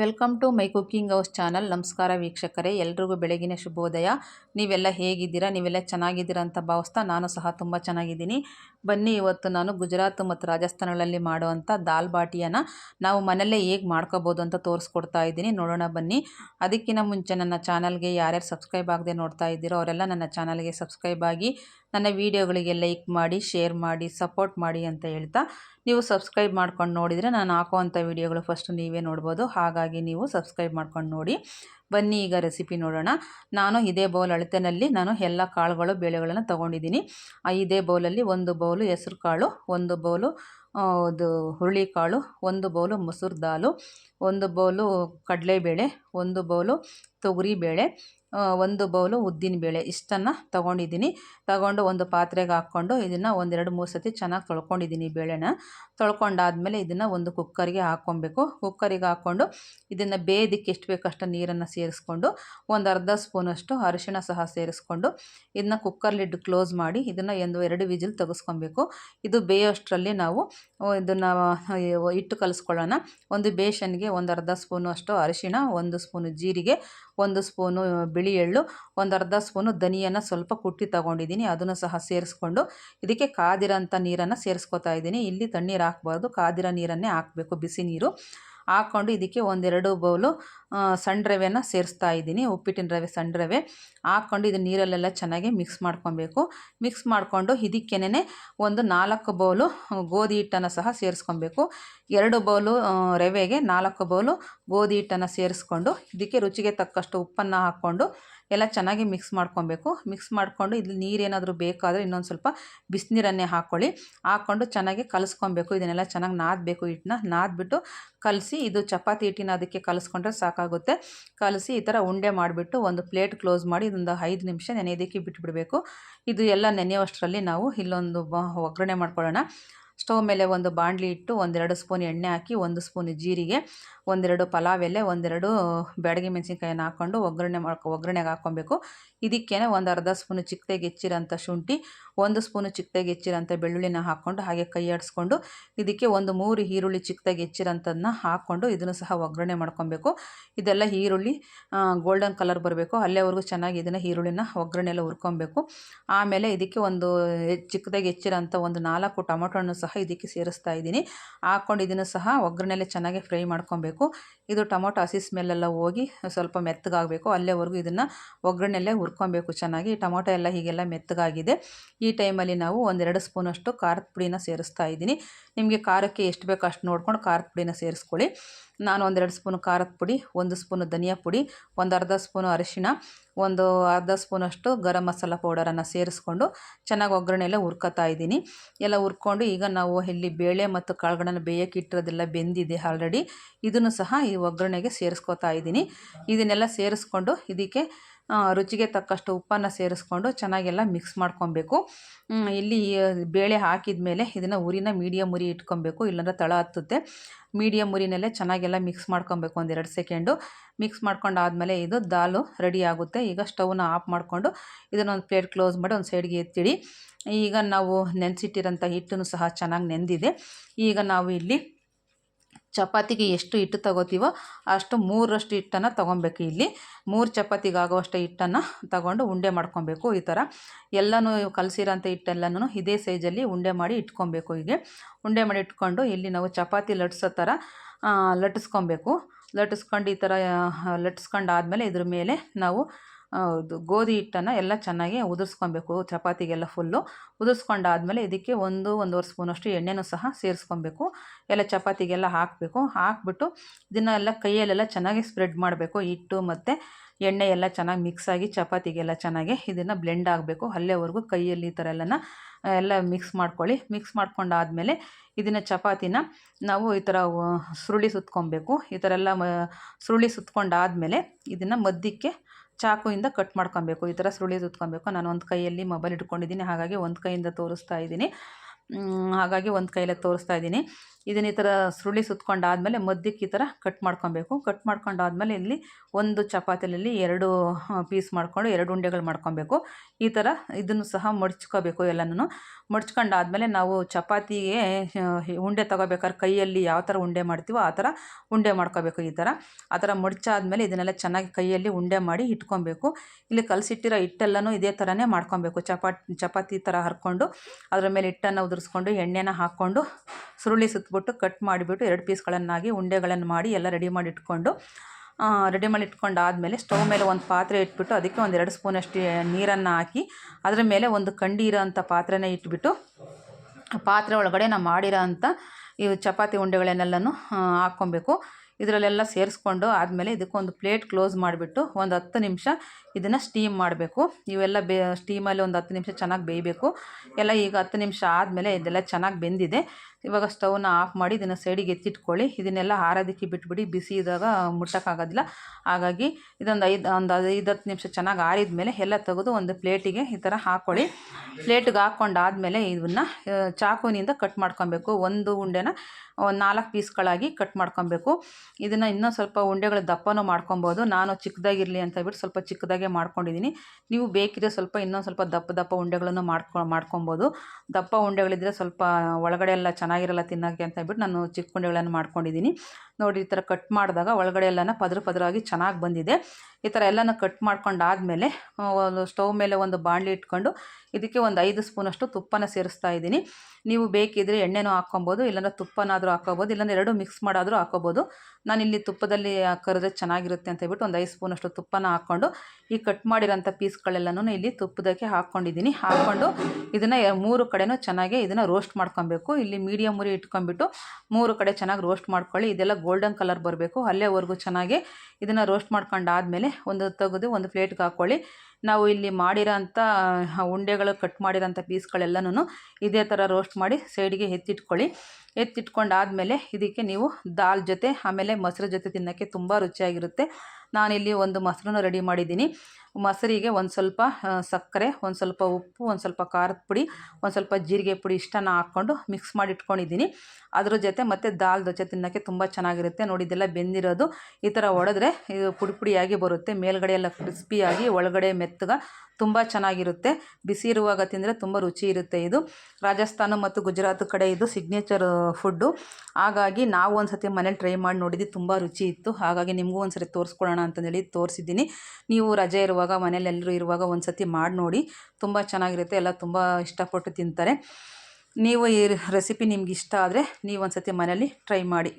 Welcome to my cooking house channel. ನಮಸ್ಕಾರ ವೀಕ್ಷಕರೇ, ಎಲ್ರಿಗೂ ಬೆಳಗಿನ ಶುಭೋದಯ. ನೀವೆಲ್ಲ ಹೇಗಿದ್ದೀರಾ? ನೀವೆಲ್ಲ ಚೆನ್ನಾಗಿದ್ದೀರಾ ಅಂತ ಭಾವಿಸ್ತಾ ನಾನು ಸಹ ತುಂಬ ಚೆನ್ನಾಗಿದ್ದೀನಿ. ಬನ್ನಿ, ಇವತ್ತು ನಾನು ಗುಜರಾತ್ ಮತ್ತು ರಾಜಸ್ಥಾನಗಳಲ್ಲಿ ಮಾಡುವಂಥ ದಾಲ್ ಬಾಟಿಯನ್ನು ನಾವು ಮನೆಯಲ್ಲೇ ಹೇಗೆ ಮಾಡ್ಕೋಬೋದು ಅಂತ ತೋರಿಸ್ಕೊಡ್ತಾ ಇದ್ದೀನಿ. ನೋಡೋಣ, ಬನ್ನಿ. ಅದಕ್ಕಿಂತ ಮುಂಚೆ ನನ್ನ ಚಾನಲ್ಗೆ ಯಾರ್ಯಾರು ಸಬ್ಸ್ಕ್ರೈಬ್ ಆಗದೆ ನೋಡ್ತಾ ಇದ್ದೀರೋ ಅವರೆಲ್ಲ ನನ್ನ ಚಾನಲ್ಗೆ ಸಬ್ಸ್ಕ್ರೈಬ್ ಆಗಿ ನನ್ನ ವೀಡಿಯೋಗಳಿಗೆ ಲೈಕ್ ಮಾಡಿ, ಶೇರ್ ಮಾಡಿ, ಸಪೋರ್ಟ್ ಮಾಡಿ ಅಂತ ಹೇಳ್ತಾ ನೀವು ಸಬ್ಸ್ಕ್ರೈಬ್ ಮಾಡ್ಕೊಂಡು ನೋಡಿದರೆ ನಾನು ಹಾಕುವಂಥ ವೀಡಿಯೋಗಳು ಫಸ್ಟ್ ನೀವೇ ನೋಡ್ಬೋದು. ಹಾಗಾಗಿ ನೀವು ಸಬ್ಸ್ಕ್ರೈಬ್ ಮಾಡ್ಕೊಂಡು ನೋಡಿ. ಬನ್ನಿ ಈಗ ರೆಸಿಪಿ ನೋಡೋಣ. ನಾನು ಇದೇ ಬೌಲ್ ಅಳತೆನಲ್ಲಿ ನಾನು ಎಲ್ಲ ಕಾಳುಗಳು, ಬೇಳೆಗಳನ್ನು ತೊಗೊಂಡಿದ್ದೀನಿ. ಆ ಇದೇ ಬೌಲಲ್ಲಿ ಒಂದು ಬೌಲು ಹೆಸ್ರು ಕಾಳು, ಒಂದು ಬೌಲು ಅದು ಹುರುಳಿಕಾಳು ಒಂದು ಬೌಲು ಮೊಸರು ದಾಲು, ಒಂದು ಬೌಲು ಕಡಲೆಬೇಳೆ, ಒಂದು ಬೌಲು ತೊಗರಿಬೇಳೆ ಒಂದು ಬೌಲು ಉದ್ದಿನಬೇಳೆ ಇಷ್ಟನ್ನು ತೊಗೊಂಡಿದ್ದೀನಿ. ತಗೊಂಡು ಒಂದು ಪಾತ್ರೆಗೆ ಹಾಕ್ಕೊಂಡು ಇದನ್ನು ಒಂದೆರಡು, ಮೂರು ಸತಿ ಚೆನ್ನಾಗಿ ತೊಳ್ಕೊಂಡಿದ್ದೀನಿ ಬೇಳೆನ. ತೊಳ್ಕೊಂಡಾದಮೇಲೆ ಇದನ್ನು ಒಂದು ಕುಕ್ಕರಿಗೆ ಹಾಕ್ಕೊಬೇಕು. ಕುಕ್ಕರಿಗೆ ಹಾಕ್ಕೊಂಡು ಇದನ್ನು ಬೇಯೋದಕ್ಕೆ ಎಷ್ಟು ಬೇಕಷ್ಟು ನೀರನ್ನು ಸೇರಿಸ್ಕೊಂಡು ಒಂದು ಅರ್ಧ ಸ್ಪೂನಷ್ಟು ಅರಿಶಿಣ ಸಹ ಸೇರಿಸ್ಕೊಂಡು ಇದನ್ನು ಕುಕ್ಕರ್ ಲಿಡ್ ಕ್ಲೋಸ್ ಮಾಡಿ ಇದನ್ನು ಒಂದು ಎರಡು ವಿಜಿಲ್ ತೆಗೆಸ್ಕೊಬೇಕು. ಇದು ಬೇಯೋಷ್ಟರಲ್ಲಿ ನಾವು ಇದನ್ನು ಇಟ್ಟು ಕಲಿಸ್ಕೊಳ್ಳೋಣ. ಒಂದು ಬೇಷನ್ಗೆ ಒಂದು ಅರ್ಧ ಸ್ಪೂನು ಅಷ್ಟು ಅರಿಶಿಣ, ಒಂದು ಸ್ಪೂನು ಜೀರಿಗೆ, ಒಂದು ಸ್ಪೂನು ಬಿಳಿ ಎಳ್ಳು, ಒಂದು ಅರ್ಧ ಸ್ಪೂನು ಧನಿಯನ್ನು ಸ್ವಲ್ಪ ಕುಟ್ಟಿ ತಗೊಂಡಿದ್ದೀನಿ. ಅದನ್ನು ಸಹ ಸೇರಿಸ್ಕೊಂಡು ಇದಕ್ಕೆ ಕಾದಿರೋಂಥ ನೀರನ್ನು ಸೇರಿಸ್ಕೊತಾ ಇದ್ದೀನಿ. ಇಲ್ಲಿ ತಣ್ಣೀರು ಹಾಕ್ಬಾರ್ದು. ಕಾದಿರೋ ನೀರನ್ನೇ ಹಾಕಬೇಕು. ಬಿಸಿ ನೀರು. ಹಾಕ್ಕೊಂಡು ಇದಕ್ಕೆ ಒಂದೆರಡು ಬೌಲು ಸಣ್ಣ ರವೆನ ಸೇರಿಸ್ತಾ ಇದ್ದೀನಿ. ಉಪ್ಪಿಟ್ಟಿನ ರವೆ, ಸಣ್ಣ ರವೆ. ಹಾಕ್ಕೊಂಡು ಇದು ನೀರಲ್ಲೆಲ್ಲ ಚೆನ್ನಾಗಿ ಮಿಕ್ಸ್ ಮಾಡ್ಕೊಬೇಕು. ಮಿಕ್ಸ್ ಮಾಡಿಕೊಂಡು ಇದಕ್ಕೇನೆ ಒಂದು ನಾಲ್ಕು ಬೌಲು ಗೋಧಿ ಹಿಟ್ಟನ್ನು ಸಹ ಸೇರಿಸ್ಕೊಬೇಕು. ಎರಡು ಬೌಲು ರವೆಗೆ ನಾಲ್ಕು ಬೌಲು ಗೋಧಿ ಹಿಟ್ಟನ್ನು ಸೇರಿಸ್ಕೊಂಡು ಇದಕ್ಕೆ ರುಚಿಗೆ ತಕ್ಕಷ್ಟು ಉಪ್ಪನ್ನು ಹಾಕ್ಕೊಂಡು ಎಲ್ಲ ಚೆನ್ನಾಗಿ ಮಿಕ್ಸ್ ಮಾಡ್ಕೊಬೇಕು. ಮಿಕ್ಸ್ ಮಾಡಿಕೊಂಡು ಇಲ್ಲಿ ನೀರೇನಾದರೂ ಬೇಕಾದರೆ ಇನ್ನೊಂದು ಸ್ವಲ್ಪ ಬಿಸಿನೀರನ್ನೇ ಹಾಕ್ಕೊಳ್ಳಿ ಹಾಕ್ಕೊಂಡು ಚೆನ್ನಾಗಿ ಕಲಿಸ್ಕೊಬೇಕು. ಇದನ್ನೆಲ್ಲ ಚೆನ್ನಾಗಿ ನಾದಬೇಕು ಹಿಟ್ಟನ್ನ ನಾದ್ಬಿಟ್ಟು ಕಲಸಿ ಇದು ಚಪಾತಿ ಹಿಟ್ಟಿನ ಅದಕ್ಕೆ ಕಲಿಸ್ಕೊಂಡ್ರೆ ಸಾಕಾಗುತ್ತೆ. ಕಲಸಿ ಈ ಥರ ಉಂಡೆ ಮಾಡಿಬಿಟ್ಟು ಒಂದು ಪ್ಲೇಟ್ ಕ್ಲೋಸ್ ಮಾಡಿ ಇದೊಂದು ಐದು ನಿಮಿಷ ನೆನೆಯೋದಕ್ಕೆ ಬಿಟ್ಬಿಡಬೇಕು. ಇದು ಎಲ್ಲ ನೆನೆಯೋಷ್ಟರಲ್ಲಿ ನಾವು ಇಲ್ಲೊಂದು ಒಗ್ಗರಣೆ ಮಾಡ್ಕೊಳ್ಳೋಣ. ಸ್ಟವ್ ಮೇಲೆ ಒಂದು ಬಾಣಲಿ ಇಟ್ಟು ಒಂದೆರಡು ಸ್ಪೂನ್ ಎಣ್ಣೆ ಹಾಕಿ, ಒಂದು ಸ್ಪೂನ್ ಜೀರಿಗೆ, ಒಂದೆರಡು ಪಲಾವ್ ಎಲೆ, ಒಂದೆರಡು ಬ್ಯಾಡಗಿ ಮೆಣಸಿನ್ಕಾಯನ್ನು ಹಾಕ್ಕೊಂಡು ಒಗ್ಗರಣೆ ಮಾಡ್ಕೊ, ಒಗ್ಗರಣೆಗೆ ಹಾಕ್ಕೊಬೇಕು. ಇದಕ್ಕೇನೆ ಒಂದು ಅರ್ಧ ಸ್ಪೂನು ಚಿಕ್ಕದಾಗಿ ಹೆಚ್ಚಿರೋಂಥ ಶುಂಠಿ, ಒಂದು ಸ್ಪೂನು ಚಿಕ್ಕದಾಗಿ ಹೆಚ್ಚಿರೋಂಥ ಬೆಳ್ಳುಳ್ಳಿನ ಹಾಕ್ಕೊಂಡು ಹಾಗೆ ಕೈ ಆಡಿಸ್ಕೊಂಡು ಇದಕ್ಕೆ ಒಂದು ಮೂರು ಈರುಳ್ಳಿ ಚಿಕ್ಕದಾಗಿ ಹೆಚ್ಚಿರೋಂಥದ್ದನ್ನ ಹಾಕ್ಕೊಂಡು ಇದನ್ನು ಸಹ ಒಗ್ಗರಣೆ ಮಾಡ್ಕೊಬೇಕು. ಇದೆಲ್ಲ ಈರುಳ್ಳಿ ಗೋಲ್ಡನ್ ಕಲರ್ ಬರಬೇಕು. ಅಲ್ಲೇವರೆಗೂ ಚೆನ್ನಾಗಿ ಇದನ್ನು ಈರುಳ್ಳಿನ ಒಗ್ಗರಣೆ ಎಲ್ಲ ಹುರ್ಕೊಬೇಕು. ಆಮೇಲೆ ಇದಕ್ಕೆ ಒಂದು ಚಿಕ್ಕದಾಗಿ ಹೆಚ್ಚಿರೋಂಥ ಒಂದು ನಾಲ್ಕು ಟೊಮೊಟೊನ್ನು ಸಹ ಇದಕ್ಕೆ ಸೇರಿಸ್ತಾ ಇದ್ದೀನಿ. ಹಾಕ್ಕೊಂಡು ಇದನ್ನು ಸಹ ಒಗ್ಗರಣೆಲೆ ಚೆನ್ನಾಗಿ ಫ್ರೈ ಮಾಡ್ಕೊಬೇಕು. ಇದು ಟೊಮೊಟೊ ಹಸಿ ಸ್ಮೆಲ್ಲೆಲ್ಲ ಹೋಗಿ ಸ್ವಲ್ಪ ಮೆತ್ತಗಾಗಬೇಕು. ಅಲ್ಲೇವರೆಗೂ ಇದನ್ನು ಒಗ್ಗರಣೆಲ್ಲೇ ಹುರ್ಕೊಬೇಕು ಚೆನ್ನಾಗಿ. ಟೊಮೊಟೊ ಎಲ್ಲ ಹೀಗೆಲ್ಲ ಮೆತ್ತಗಾಗಿದೆ. ಈ ಟೈಮಲ್ಲಿ ನಾವು ಒಂದೆರಡು ಸ್ಪೂನಷ್ಟು ಖಾರದ ಪುಡಿನ ಸೇರಿಸ್ತಾ ಇದ್ದೀನಿ. ನಿಮಗೆ ಖಾರಕ್ಕೆ ಎಷ್ಟು ಬೇಕೋ ಅಷ್ಟು ನೋಡ್ಕೊಂಡು ಖಾರದ ಪುಡಿನ ಸೇರಿಸ್ಕೊಳ್ಳಿ. ನಾನು ಒಂದೆರಡು ಸ್ಪೂನು ಖಾರದ ಪುಡಿ, ಒಂದು ಸ್ಪೂನು ಧನಿಯಾ ಪುಡಿ, ಒಂದು ಅರ್ಧ ಸ್ಪೂನು ಅರಿಶಿನ ಒಂದು ಅರ್ಧ ಸ್ಪೂನಷ್ಟು ಗರಂ ಮಸಾಲ ಪೌಡರನ್ನು ಸೇರಿಸ್ಕೊಂಡು ಚೆನ್ನಾಗಿ ಒಗ್ಗರಣೆಲ್ಲ ಹುರ್ಕೊತಾ ಇದ್ದೀನಿ. ಎಲ್ಲ ಹುರ್ಕೊಂಡು ಈಗ ನಾವು ಇಲ್ಲಿ ಬೇಳೆ ಮತ್ತು ಕಾಳುಗಳನ್ನು ಬೇಯಕ್ಕೆ ಇಟ್ಟಿರೋದೆಲ್ಲ ಬೆಂದಿದೆ ಆಲ್ರೆಡಿ ಇದನ್ನು ಸಹ ಈ ಒಗ್ಗರಣೆಗೆ ಸೇರಿಸ್ಕೊತಾ ಇದ್ದೀನಿ. ಇದನ್ನೆಲ್ಲ ಸೇರಿಸ್ಕೊಂಡು ಇದಕ್ಕೆ ರುಚಿಗೆ ತಕ್ಕಷ್ಟು ಉಪ್ಪನ್ನು ಸೇರಿಸ್ಕೊಂಡು ಚೆನ್ನಾಗೆಲ್ಲ ಮಿಕ್ಸ್ ಮಾಡ್ಕೊಬೇಕು. ಇಲ್ಲಿ ಬೇಳೆ ಹಾಕಿದ ಮೇಲೆ ಇದನ್ನು ಉರಿನ ಮೀಡಿಯಮ್ ಉರಿ ಇಟ್ಕೊಬೇಕು, ಇಲ್ಲಾಂದ್ರೆ ತಳ ಹತ್ತುತ್ತೆ. ಮೀಡಿಯಮ್ ಉರಿನಲ್ಲೇ ಚೆನ್ನಾಗೆಲ್ಲ ಮಿಕ್ಸ್ ಮಾಡ್ಕೊಬೇಕು ಒಂದೆರಡು ಸೆಕೆಂಡು ಮಿಕ್ಸ್ ಮಾಡ್ಕೊಂಡು ಆದಮೇಲೆ ಇದು ದಾಲು ರೆಡಿ ಆಗುತ್ತೆ. ಈಗ ಸ್ಟವ್ನ ಆಫ್ ಮಾಡಿಕೊಂಡು ಇದನ್ನೊಂದು ಪ್ಲೇಟ್ ಕ್ಲೋಸ್ ಮಾಡಿ ಒಂದು ಸೈಡ್ಗೆ ಎತ್ತಿಡಿ. ಈಗ ನಾವು ನೆನೆಸಿಟ್ಟಿರೋಂಥ ಹಿಟ್ಟನ್ನು ಸಹ ಚೆನ್ನಾಗಿ ನೆಂದಿದೆ. ಈಗ ನಾವು ಇಲ್ಲಿ ಚಪಾತಿಗೆ ಎಷ್ಟು ಹಿಟ್ಟು ತಗೋತೀವೋ ಅಷ್ಟು ಮೂರಷ್ಟು ಹಿಟ್ಟನ್ನು ತೊಗೊಬೇಕು ಇಲ್ಲಿ. ಮೂರು ಚಪಾತಿಗೆ ಆಗುವಷ್ಟು ಹಿಟ್ಟನ್ನು ತಗೊಂಡು ಉಂಡೆ ಮಾಡ್ಕೊಬೇಕು ಈ ಥರ. ಎಲ್ಲನೂ ಕಲಸಿರೋಂಥ ಹಿಟ್ಟೆಲ್ಲನೂ ಇದೇ ಸೈಜಲ್ಲಿ ಉಂಡೆ ಮಾಡಿ ಇಟ್ಕೊಬೇಕು ಹೀಗೆ. ಉಂಡೆ ಮಾಡಿ ಇಟ್ಕೊಂಡು ಇಲ್ಲಿ ನಾವು ಚಪಾತಿ ಲಟ್ಸೋ ಥರ ಲಟ್ಟಿಸ್ಕೊಬೇಕು ಲಟ್ಟಿಸ್ಕೊಂಡು ಈ ಥರ ಲಟ್ಟಿಸ್ಕೊಂಡು ಆದಮೇಲೆ ಇದ್ರ ಮೇಲೆ ನಾವು ಇದು ಗೋಧಿ ಹಿಟ್ಟನ್ನು ಎಲ್ಲ ಚೆನ್ನಾಗಿ ಉದುರಿಸ್ಕೊಬೇಕು, ಚಪಾತಿಗೆಲ್ಲ ಫುಲ್ಲು. ಉದುರಿಸ್ಕೊಂಡಾದ್ಮೇಲೆ ಇದಕ್ಕೆ ಒಂದು, ಒಂದೂವರೆ ಸ್ಪೂನಷ್ಟು ಎಣ್ಣೆನೂ ಸಹ ಸೇರಿಸ್ಕೊಬೇಕು. ಎಲ್ಲ ಚಪಾತಿಗೆಲ್ಲ ಹಾಕಬೇಕು. ಹಾಕ್ಬಿಟ್ಟು ಇದನ್ನೆಲ್ಲ ಕೈಯಲ್ಲೆಲ್ಲ ಚೆನ್ನಾಗಿ ಸ್ಪ್ರೆಡ್ ಮಾಡಬೇಕು. ಹಿಟ್ಟು ಮತ್ತು ಎಣ್ಣೆ ಎಲ್ಲ ಚೆನ್ನಾಗಿ ಮಿಕ್ಸ್ ಆಗಿ ಚಪಾತಿಗೆಲ್ಲ ಚೆನ್ನಾಗಿ ಇದನ್ನು ಬ್ಲೆಂಡ್ ಆಗಬೇಕು. ಅಲ್ಲೇವರೆಗೂ ಕೈಯಲ್ಲಿ ಈ ಥರ ಎಲ್ಲನ, ಎಲ್ಲ ಮಿಕ್ಸ್ ಮಾಡ್ಕೊಳ್ಳಿ. ಮಿಕ್ಸ್ ಮಾಡ್ಕೊಂಡಾದಮೇಲೆ ಇದನ್ನು ಚಪಾತಿನ ನಾವು ಈ ಥರ ಸುರುಳಿ ಸುತ್ಕೊಬೇಕು. ಈ ಥರ ಎಲ್ಲ ಸುರುಳಿ ಸುತ್ಕೊಂಡಾದಮೇಲೆ ಇದನ್ನು ಮಧ್ಯಕ್ಕೆ ಚಾಕುಯಿಂದ ಕಟ್ ಮಾಡ್ಕೊಬೇಕು. ಈ ಥರ ಸುರುಳಿ ಸುತ್ಕೊಬೇಕು. ನಾನು ಒಂದು ಕೈಯಲ್ಲಿ ಮೊಬೈಲ್ ಇಟ್ಕೊಂಡಿದ್ದೀನಿ. ಹಾಗಾಗಿ ಒಂದು ಕೈಯಿಂದ ತೋರಿಸ್ತಾ ಇದ್ದೀನಿ. ಹಾಗಾಗಿ ಒಂದು ಕೈಯಲ್ಲೇ ತೋರಿಸ್ತಾ ಇದ್ದೀನಿ. ಇದನ್ನ ಈ ಥರ ಸುರುಳಿ ಸುತ್ಕೊಂಡಾದಮೇಲೆ ಮಧ್ಯಕ್ಕೆ ಈ ಥರ ಕಟ್ ಮಾಡ್ಕೊಬೇಕು. ಕಟ್ ಮಾಡ್ಕೊಂಡಾದ್ಮೇಲೆ ಇಲ್ಲಿ ಒಂದು ಚಪಾತಿಯಲ್ಲಿ ಎರಡು ಪೀಸ್ ಮಾಡಿಕೊಂಡು ಎರಡು ಉಂಡೆಗಳು ಮಾಡ್ಕೊಬೇಕು. ಈ ಥರ ಇದನ್ನು ಸಹ ಮಡ್ಚ್ಕೋಬೇಕು ಎಲ್ಲನೂ ಮಡ್ಚ್ಕೊಂಡಾದ್ಮೇಲೆ ನಾವು ಚಪಾತಿಗೆ ಉಂಡೆ ತೊಗೋಬೇಕಾದ್ರೆ ಕೈಯಲ್ಲಿ ಯಾವ ಥರ ಉಂಡೆ ಮಾಡ್ತೀವೋ ಆ ಥರ ಉಂಡೆ ಮಾಡ್ಕೋಬೇಕು ಈ ಥರ ಆ ಥರ ಮಡ್ಚಾದ್ಮೇಲೆ ಇದನ್ನೆಲ್ಲ ಚೆನ್ನಾಗಿ ಕೈಯಲ್ಲಿ ಉಂಡೆ ಮಾಡಿ ಇಟ್ಕೊಬೇಕು. ಇಲ್ಲಿ ಕಲಸಿಟ್ಟಿರೋ ಹಿಟ್ಟೆಲ್ಲನೂ ಇದೇ ಥರನೇ ಮಾಡ್ಕೊಬೇಕು. ಚಪಾತಿ ಚಪಾತಿ ಥರ ಹರ್ಕೊಂಡು ಅದರ ಮೇಲೆ ಹಿಟ್ಟನ್ನು ಉದುರಿಸ್ಕೊಂಡು, ಎಣ್ಣೆನ ಹಾಕ್ಕೊಂಡು ಸುರುಳಿ ಸುತ್ತಬಿಟ್ಟು ಕಟ್ ಮಾಡಿಬಿಟ್ಟು ಎರಡು ಪೀಸ್ಗಳನ್ನಾಗಿ ಉಂಡೆಗಳನ್ನು ಮಾಡಿ ಎಲ್ಲ ರೆಡಿ ಮಾಡಿ ಇಟ್ಕೊಂಡು ರೆಡಿ ಮಾಡಿ ಇಟ್ಕೊಂಡಾದಮೇಲೆ ಸ್ಟವ್ ಮೇಲೆ ಒಂದು ಪಾತ್ರೆ ಇಟ್ಬಿಟ್ಟು ಅದಕ್ಕೆ ಒಂದು ಎರಡು ಸ್ಪೂನಷ್ಟು ನೀರನ್ನು ಹಾಕಿ ಅದರ ಮೇಲೆ ಒಂದು ಕಂಡಿ ಇರೋ ಪಾತ್ರೆನೇ ಇಟ್ಬಿಟ್ಟು ಪಾತ್ರೆ ಒಳಗಡೆ ನಾವು ಮಾಡಿರೋ ಇವು ಚಪಾತಿ ಉಂಡೆಗಳನ್ನೆಲ್ಲನೂ ಹಾಕ್ಕೊಬೇಕು. ಇದರಲ್ಲೆಲ್ಲ ಸೇರಿಸ್ಕೊಂಡು ಆದಮೇಲೆ ಇದಕ್ಕೊಂದು ಪ್ಲೇಟ್ ಕ್ಲೋಸ್ ಮಾಡಿಬಿಟ್ಟು ಒಂದು ಹತ್ತು ನಿಮಿಷ ಇದನ್ನು ಸ್ಟೀಮ್ ಮಾಡಬೇಕು. ಇವೆಲ್ಲ ಬೇ ಸ್ಟೀಮಲ್ಲಿ ಒಂದು ಹತ್ತು ನಿಮಿಷ ಚೆನ್ನಾಗಿ ಬೇಯಬೇಕು. ಎಲ್ಲ ಈಗ ಹತ್ತು ನಿಮಿಷ ಆದಮೇಲೆ ಇದೆಲ್ಲ ಚೆನ್ನಾಗಿ ಬೆಂದಿದೆ. ಇವಾಗ ಸ್ಟವ್ನ ಆಫ್ ಮಾಡಿ ಇದನ್ನು ಸೈಡಿಗೆ ಎತ್ತಿಟ್ಕೊಳ್ಳಿ. ಇದನ್ನೆಲ್ಲ ಹಾರೋದಕ್ಕೆ ಬಿಟ್ಬಿಡಿ, ಬಿಸಿ ಇದ್ದಾಗ ಮುಟ್ಟೋಕ್ಕಾಗೋದಿಲ್ಲ. ಹಾಗಾಗಿ ಇದೊಂದು ಐದು, ಒಂದು ಐದು ಹತ್ತು ನಿಮಿಷ ಚೆನ್ನಾಗಿ ಆರಿದ ಮೇಲೆ ಎಲ್ಲ ತೆಗೆದು ಒಂದು ಪ್ಲೇಟಿಗೆ ಈ ಥರ ಹಾಕ್ಕೊಳ್ಳಿ ಪ್ಲೇಟಿಗೆ ಹಾಕ್ಕೊಂಡಾದಮೇಲೆ ಇದನ್ನು ಚಾಕುವಿನಿಂದ ಕಟ್ ಮಾಡ್ಕೊಬೇಕು. ಒಂದು ಉಂಡೆನ ಒಂದು ನಾಲ್ಕು ಪೀಸ್ಗಳಾಗಿ ಕಟ್ ಮಾಡ್ಕೊಬೇಕು. ಇದನ್ನು ಇನ್ನೂ ಸ್ವಲ್ಪ ಉಂಡೆಗಳ ದಪ್ಪನೂ ಮಾಡ್ಕೊಬೋದು. ನಾನು ಚಿಕ್ಕದಾಗಿರಲಿ ಅಂತ ಬಿಟ್ಟು ಸ್ವಲ್ಪ ಚಿಕ್ಕದಾಗೆ ಮಾಡ್ಕೊಂಡಿದ್ದೀನಿ. ನೀವು ಬೇಕಿದ್ರೆ ಸ್ವಲ್ಪ ಇನ್ನೊಂದು ಸ್ವಲ್ಪ ದಪ್ಪ ದಪ್ಪ ಉಂಡೆಗಳನ್ನು ಮಾಡ್ಕೊ, ಮಾಡ್ಕೊಬೋದು. ದಪ್ಪ ಉಂಡೆಗಳಿದ್ದರೆ ಸ್ವಲ್ಪ ಒಳಗಡೆ ಎಲ್ಲ ಚೆನ್ನಾಗಿರಲ್ಲ ತಿನ್ನೋಕ್ಕೆ ಅಂತ ಹೇಳ್ಬಿಟ್ಟು ನಾನು ಚಿಕ್ಕ ಉಂಡೆಗಳನ್ನು ಮಾಡ್ಕೊಂಡಿದ್ದೀನಿ. ನೋಡಿ, ಈ ಥರ ಕಟ್ ಮಾಡಿದಾಗ ಒಳಗಡೆ ಎಲ್ಲನ ಪದ್ರ ಪದರಾಗಿ ಚೆನ್ನಾಗಿ ಬಂದಿದೆ. ಈ ಥರ ಎಲ್ಲನ ಕಟ್ ಮಾಡ್ಕೊಂಡಾದಮೇಲೆ ಸ್ಟವ್ ಮೇಲೆ ಒಂದು ಬಾಣಲಿ ಇಟ್ಕೊಂಡು ಇದಕ್ಕೆ ಒಂದು ಐದು ಸ್ಪೂನಷ್ಟು ತುಪ್ಪನ ಸೇರಿಸ್ತಾ ಇದ್ದೀನಿ. ನೀವು ಬೇಕಿದ್ರೆ ಎಣ್ಣೆನೂ ಹಾಕ್ಕೊಬೋದು, ಇಲ್ಲಾಂದ್ರೆ ತುಪ್ಪನಾದರೂ ಹಾಕೋಬೋದು ಇಲ್ಲಾಂದ್ರೆ ಎರಡು ಮಿಕ್ಸ್ ಮಾಡಾದರೂ ಹಾಕ್ಕೋಬೋದು. ನಾನಿಲ್ಲಿ ತುಪ್ಪದಲ್ಲಿ ಕರೆದ್ರೆ ಚೆನ್ನಾಗಿರುತ್ತೆ ಅಂತ ಹೇಳ್ಬಿಟ್ಟು ಒಂದು ಐದು ಸ್ಪೂನಷ್ಟು ತುಪ್ಪನ ಹಾಕ್ಕೊಂಡು ಕಟ್ ಮಾಡಿರೋಂಥ ಪೀಸ್ಗಳೆಲ್ಲನೂ ಇಲ್ಲಿ ತುಪ್ಪದಕ್ಕೆ ಹಾಕ್ಕೊಂಡಿದ್ದೀನಿ. ಹಾಕ್ಕೊಂಡು ಇದನ್ನು ಮೂರು ಕಡೆನೂ ಚೆನ್ನಾಗಿ ಇದನ್ನು ರೋಸ್ಟ್ ಮಾಡ್ಕೊಬೇಕು. ಇಲ್ಲಿ ಮೀಡಿಯಮ್ ಉರಿ ಇಟ್ಕೊಂಡ್ಬಿಟ್ಟು ಮೂರು ಕಡೆ ಚೆನ್ನಾಗಿ ರೋಸ್ಟ್ ಮಾಡ್ಕೊಳ್ಳಿ. ಇದೆಲ್ಲ ಗೋಲ್ಡನ್ ಕಲರ್ ಬರಬೇಕು. ಅಲ್ಲೇವರೆಗೂ ಚೆನ್ನಾಗಿ ಇದನ್ನು ರೋಸ್ಟ್ ಮಾಡ್ಕೊಂಡಾದಮೇಲೆ ಒಂದು ತೆಗೆದು ಒಂದು ಪ್ಲೇಟ್ಗೆ ಹಾಕ್ಕೊಳ್ಳಿ ನಾವು ಇಲ್ಲಿ ಮಾಡಿರೋಂಥ ಉಂಡೆಗಳು ಕಟ್ ಮಾಡಿರೋಂಥ ಪೀಸ್ಗಳೆಲ್ಲನೂ ಇದೇ ಥರ ರೋಸ್ಟ್ ಮಾಡಿ ಸೈಡಿಗೆ ಎತ್ತಿಟ್ಕೊಳ್ಳಿ. ಎತ್ತಿಟ್ಕೊಂಡಾದಮೇಲೆ ಇದಕ್ಕೆ ನೀವು ದಾಲ್ ಜೊತೆ, ಆಮೇಲೆ ಮೊಸರು ಜೊತೆ ತಿನ್ನೋಕ್ಕೆ ತುಂಬ ರುಚಿಯಾಗಿರುತ್ತೆ. ನಾನಿಲ್ಲಿ ಒಂದು ಮೊಸರನ್ನು ರೆಡಿ ಮಾಡಿದ್ದೀನಿ. ಮೊಸರಿಗೆ ಒಂದು ಸ್ವಲ್ಪ ಸಕ್ಕರೆ, ಒಂದು ಸ್ವಲ್ಪ ಉಪ್ಪು, ಒಂದು ಸ್ವಲ್ಪ ಖಾರದ ಪುಡಿ, ಒಂದು ಸ್ವಲ್ಪ ಜೀರಿಗೆ ಪುಡಿ ಇಷ್ಟನ್ನು ಹಾಕ್ಕೊಂಡು ಮಿಕ್ಸ್ ಮಾಡಿ ಇಟ್ಕೊಂಡಿದ್ದೀನಿ ಅದ್ರ ಜೊತೆ ಮತ್ತು ದಾಲ್ ದೋಸೆ ತಿನ್ನೋಕ್ಕೆ ತುಂಬ ಚೆನ್ನಾಗಿರುತ್ತೆ. ನೋಡಿದ್ದೆಲ್ಲ ಬೆಂದಿರೋದು. ಈ ಥರ ಒಡೆದ್ರೆ ಇದು ಪುಡಿ ಪುಡಿಯಾಗಿ ಬರುತ್ತೆ. ಮೇಲ್ಗಡೆ ಎಲ್ಲ ಕ್ರಿಸ್ಪಿಯಾಗಿ ಒಳಗಡೆ ಮೆತ್ತಗೆ ತುಂಬ ಚೆನ್ನಾಗಿರುತ್ತೆ. ಬಿಸಿ ಇರುವಾಗ ತಿಂದರೆ ತುಂಬ ರುಚಿ ಇರುತ್ತೆ ಇದು. ರಾಜಸ್ಥಾನ ಮತ್ತು ಗುಜರಾತ್ ಕಡೆ ಇದು ಸಿಗ್ನೇಚರ್ ಫುಡ್ಡು ಹಾಗಾಗಿ ನಾವು ಒಂದು ಸತಿ ಮನೇಲಿ ಟ್ರೈ ಮಾಡಿ ನೋಡಿದ್ದು ತುಂಬ ರುಚಿ ಇತ್ತು. ಹಾಗಾಗಿ ನಿಮಗೂ ಒಂದು ಸರಿ ತೋರಿಸ್ಕೊಳ್ಳೋಣ ಅಂತಂದೇಳಿ ತೋರಿಸಿದ್ದೀನಿ. ನೀವು ರಜೆ ಇರುವಾಗ ಮನೇಲಿ ಎಲ್ಲರೂ ಇರುವಾಗ ಒಂದು ಸತಿ ಮಾಡಿ ನೋಡಿ. ತುಂಬ ಚೆನ್ನಾಗಿರುತ್ತೆ, ಎಲ್ಲ ತುಂಬ ಇಷ್ಟಪಟ್ಟು ತಿಂತಾರೆ. ನೀವು ಈ ರೆಸಿಪಿ ನಿಮ್ಗೆ ಇಷ್ಟ ಆದರೆ ನೀವು ಒಂದು ಸತಿ ಮನೇಲಿ ಟ್ರೈ ಮಾಡಿ.